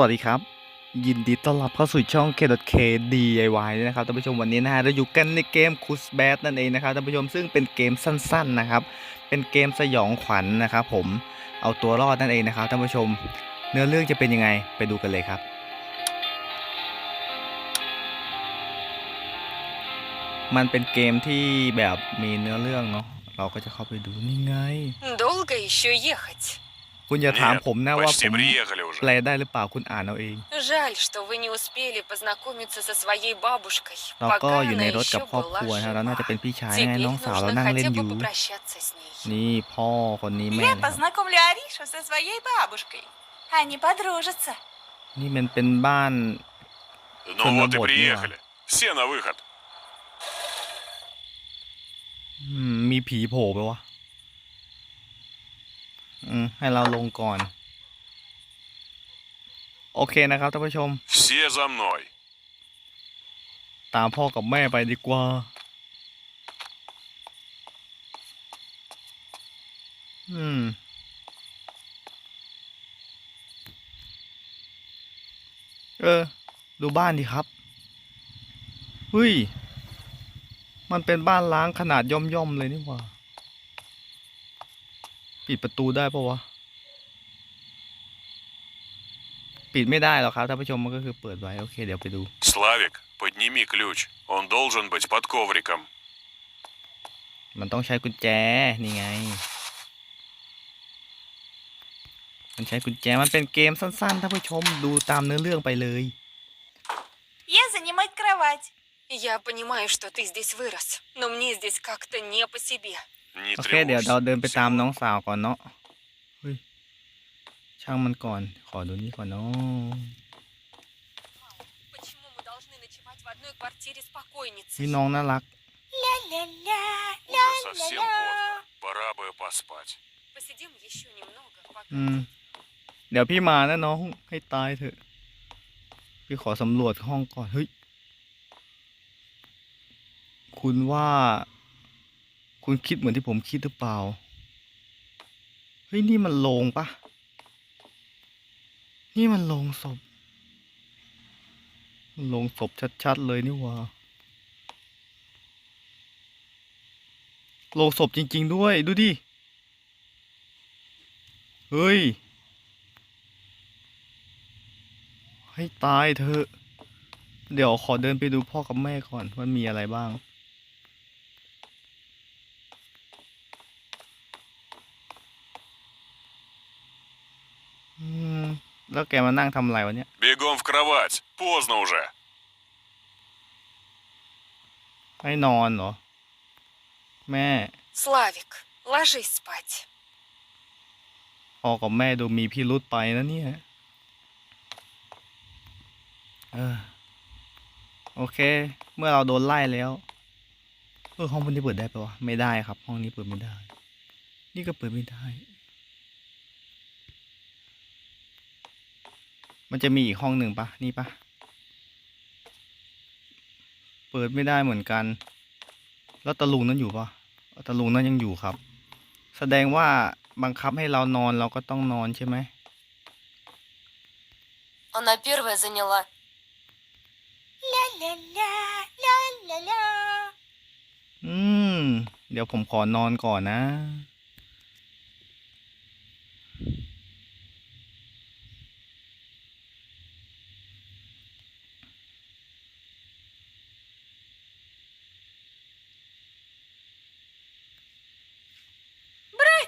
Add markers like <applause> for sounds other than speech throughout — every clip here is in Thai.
วัสดีครับ ยินดีต้อนรับเข้าสู่ช่อง K.K DIY ด้วยนะครับท่านผู้ชมวันนี้นะฮะเราอยู่กันในเกมคุสแบทนั่นเองนะครับท่านผู้ชมซึ่งเป็นเกมสั้นๆนะครับ เป็นเกมสยองขวัญนะครับ ผมเอาตัวรอดนั่นเองนะครับท่านผู้ชม เนื้อเรื่องจะเป็นยังไงไปดูกันเลยครับ มันเป็นเกมที่แบบมีเนื้อเรื่องเนาะเราก็จะเข้าไปดูนี่ไง Долго еще ехать? คุณอย่าถามผมนะว่าผมแปลได้หรือเปล่าคุณอ่านเอาเอง เราก็อยู่ในรถกับครอบครัวนะเราน่าจะเป็นพี่ชายแน่น้องสาวเรานั่งเล่นอยู่ นี่พ่อคนนี้แม่นี่มันเป็นบ้านคนบดเนี่ยมีผีโผล่ไปวะ อืมให้เราลงก่อน โอเคนะครับท่านผู้ชม Все за мной. ตามพ่อกับแม่ไปดีกว่า อืม เออ ดูบ้านดิครับเฮ้ย มันเป็นบ้านล้างขนาดย่อมย่อมๆเลยนี่หว่า ปิดประตูได้ปะวะ ปิดไม่ได้หรอกครับท่านผู้ชมมันก็คือเปิดไว้ โอเค เดี๋ยวไปดู Славик, подними ключ. Он должен быть под ковриком. มันต้องใช้กุญแจ นี่ไง มันใช้กุญแจ มันเป็นเกมสั้นๆท่านผู้ชมดูตามเนื้อเรื่องไปเลย Я занимать кровать. Я понимаю, что ты здесь вырос, но мне здесь как-то не по себе. โอเค เดี๋ยวเราเดินไปตามน้องสาวก่อนเนาะเฮ้ยช่างมันก่อน ขอดูนี่ก่อนเนาะพี่น้องน่ารัก อืม เดี๋ยวพี่มานะน้อง ให้ตายเถอะ พี่ขอสำรวจห้องก่อน เฮ้ย คุณว่า คุณคิดเหมือนที่ผมคิดหรือเปล่า เฮ้ย นี่มันโลงปะ นี่มันโลงศพ มันโลงศพชัดๆเลยนี่ว่าโลงศพจริง ๆ ด้วย ดูดิ เฮ้ย ให้ตายเถอะ เดี๋ยวขอเดินไปดูพ่อกับแม่ก่อนว่ามีอะไรบ้าง อืม แล้วแกมานั่งทำอะไรวะเนี่ย Бегом в кровать. Поздно уже. ให้นอนเหรอ แม่ Славик, ложись спать. พ่อกับแม่ดูมีพิรุษไปนะเนี่ย เออ โอเค เมื่อเราโดนไล่แล้ว เออห้องนี้เปิดได้ปะวะ ไม่ได้ครับ ห้องนี้เปิดไม่ได้ นี่ก็เปิดไม่ได้ มันจะมีอีกห้องหนึ่งปะนี่ปะเปิดไม่ได้เหมือนกัน แล้วตะลุงนั้นอยู่ปะตะลุงนั้นยังอยู่ครับ แสดงว่าบังคับให้เรานอนเราก็ต้องนอนใช่ไหม Она первая заняла. Ля-ля-ля, ля-ля-ля. อืม เดี๋ยวผมขอนอนก่อนนะ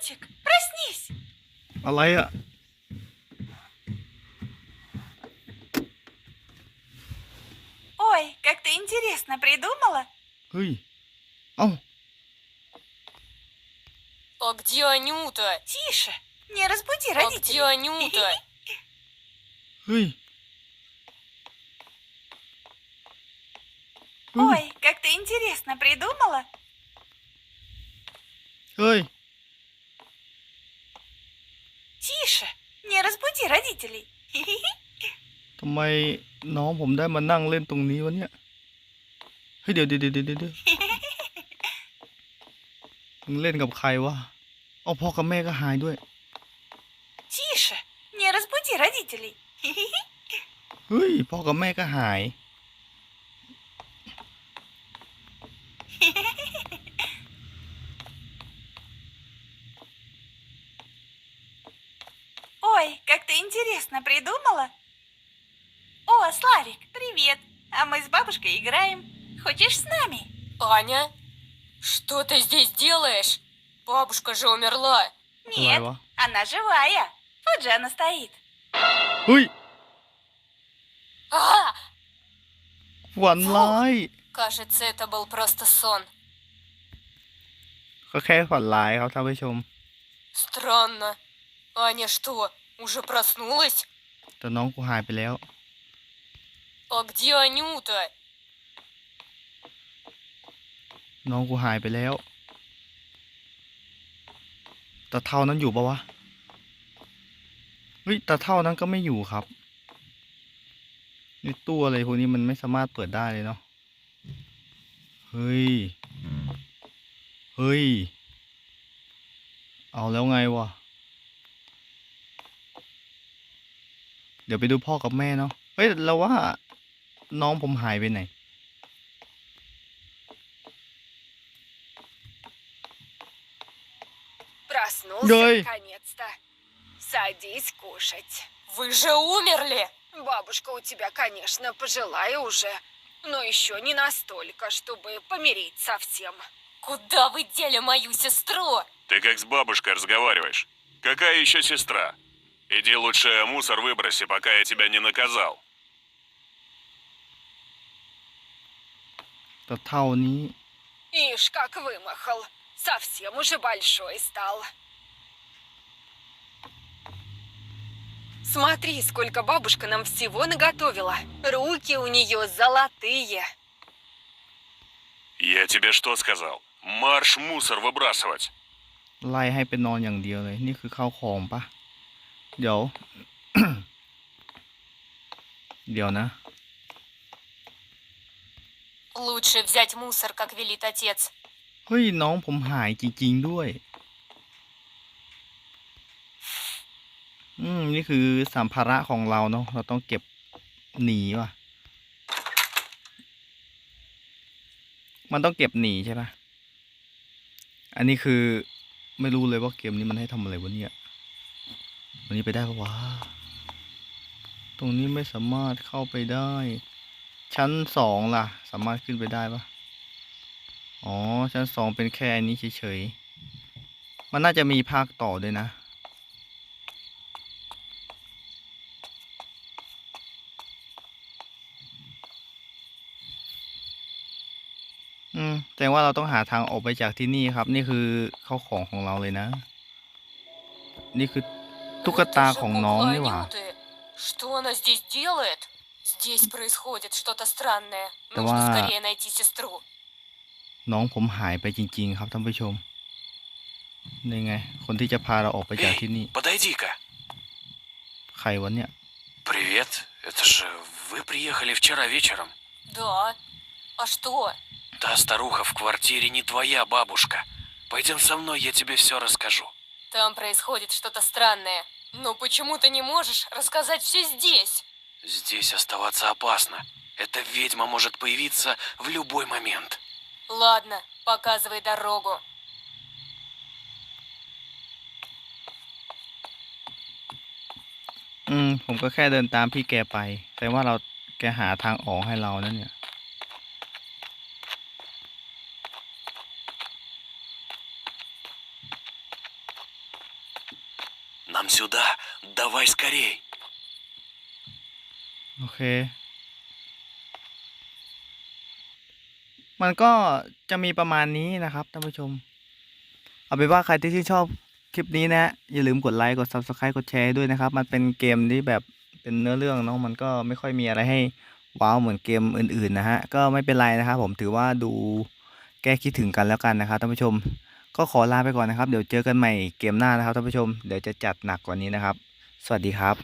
Котик, проснись! Алая... Ой, как ты интересно придумала. Ой. Ау. А где Анюта? Тише, не разбуди а родителей. А где Анюта? <laughs> Ой. Ой, как ты интересно придумала. Ой. Тише, не разбуди родителей. ทำไมน้องผมได้มานั่งเล่นตรงนี้วะเนี่ย เฮ้ย เดี๋ยวเดี๋ยวเดี๋ยวเดี๋ยวเดี๋ยวมึงเล่นกับใครวะ เอาพ่อกับแม่ก็หายด้วย Тише, не разбуди родителей. เฮ้ย พ่อกับแม่ก็หาย Ой, как ты интересно придумала. О, Славик, привет. А мы с бабушкой играем. Хочешь с нами? Аня, что ты здесь делаешь? Бабушка же умерла. Нет, Лайва. она живая. Вот же она стоит. เฮ้ย А! ฝันร้าย Кажется, это был просто сон. ก็แค่ฝันร้ายครับท่านผู้ชม Странно. Аня что, уже проснулась? แต่น้องกูหายไปแล้ว А где Анюта? น้องกูหายไปแล้วตาเท่านั้นอยู่ปะวะ เฮ้ยตาเท่านั้นก็ไม่อยู่ครับนี่ตู้อะไรพวกนี้มันไม่สามารถเปิดได้เลยเนาะ เฮ้ย เฮ้ย เอาแล้วไงวะ ดี๋ยวไปดูพ่อกับแม่เนาะ เฮ้ยเราว่า น้องผมหายไปไหน Проснулся Гай. наконец-то. Садись кушать. Вы же умерли? Бабушка у тебя, конечно, пожилая уже, но еще не настолько, чтобы помереть совсем. Куда вы дели мою сестру? Ты как с бабушкой разговариваешь? Какая еще сестра? Иди лучше мусор выброси, пока я тебя не наказал. แต่เท่านี้ Ишь, как вымахал. Совсем уже большой стал. Смотри, сколько бабушка нам всего наготовила. Руки у нее золотые. Я тебе что сказал? Марш мусор выбрасывать. ไล่ให้ไปนอนอย่างเดียวเลย นี่คือข้าวของปะ เดี๋ยว เดี๋ยวนะ Лучше взять мусор, как велит отец. เฮ้ย น้องผมหายจริง ๆ ด้วย อืม นี่คือสัมภาระของเราเนาะ เราต้องเก็บหนีว่ะ มันต้องเก็บหนีใช่ปะอันนี้คือไม่รู้เลยว่าเกมนี้มันให้ทำอะไรวะเนี่ย วันนี้ไปได้ปะวะ ตรงนี้ไม่สามารถเข้าไปได้ ชั้นสองล่ะ สามารถขึ้นไปได้ปะอ๋อ ชั้นสองเป็นแค่อันนี้เฉยๆ มันน่าจะมีภาคต่อด้วยนะ อืม แสดงว่าเราต้องหาทางออกไปจากที่นี่ครับ นี่คือเข้าของของเราเลยนะ นี่คือ ตุ๊กตาของน้องนี่หว่า Что она здесь делает? Здесь происходит что-то странное. Да Нужно ла- скорее найти сестру. น้องผมหายไปจริง ๆ ครับท่านผู้ชม นี่ไง คนที่จะพาเราออกไปจากที่นี่ подойди-ка. ใครวะเนี่ย Привет. Это же вы приехали вчера вечером. Да. А что? Та старуха в квартире не твоя бабушка. Пойдем со мной, я тебе все расскажу. Там происходит что-то странное. Но почему ты не можешь рассказать все здесь? Здесь оставаться опасно. Эта ведьма может появиться в любой момент. Ладно, показывай дорогу. อืม ผมก็แค่เดินตามพี่แกไป แต่ว่าเราแกหาทางออกให้เรานั่นเนี่ย сюда. Давай скорей. โอเค มันก็จะมีประมาณนี้นะครับท่านผู้ชม เอาเป็นว่าใครที่ชื่นชอบคลิปนี้นะฮะอย่าลืมกดไลค์ กด Subscribe กดแชร์ด้วยนะครับ มันเป็นเกมที่แบบเป็นเนื้อเรื่องเนาะ มันก็ไม่ค่อยมีอะไรให้ว้าวเหมือนเกมอื่นๆนะฮะ ก็ไม่เป็นไรนะครับผมถือว่าดูแก้คิดถึงกันแล้วกันนะครับท่านผู้ชม ก็ขอลาไปก่อนนะครับ เดี๋ยวเจอกันใหม่เกมหน้านะครับท่านผู้ชม เดี๋ยวจะจัดหนักกว่านี้นะครับ สวัสดีครับ